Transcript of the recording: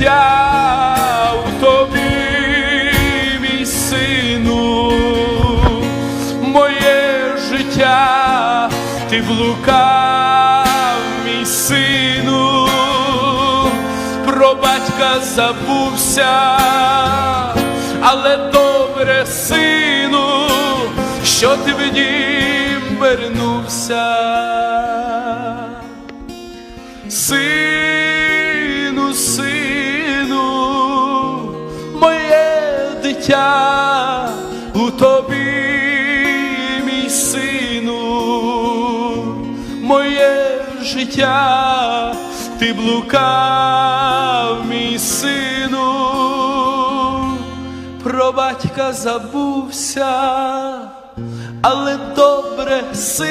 життя у тобі, мій сину, моє життя ти блукав, мій сину, про батька забувся, але добре сину, що ти в нім вернувся. Сину, сину. Дитя у тобі, мій сину, моє життя, ти блукав, мій сину, про батька забувся, але добре сину.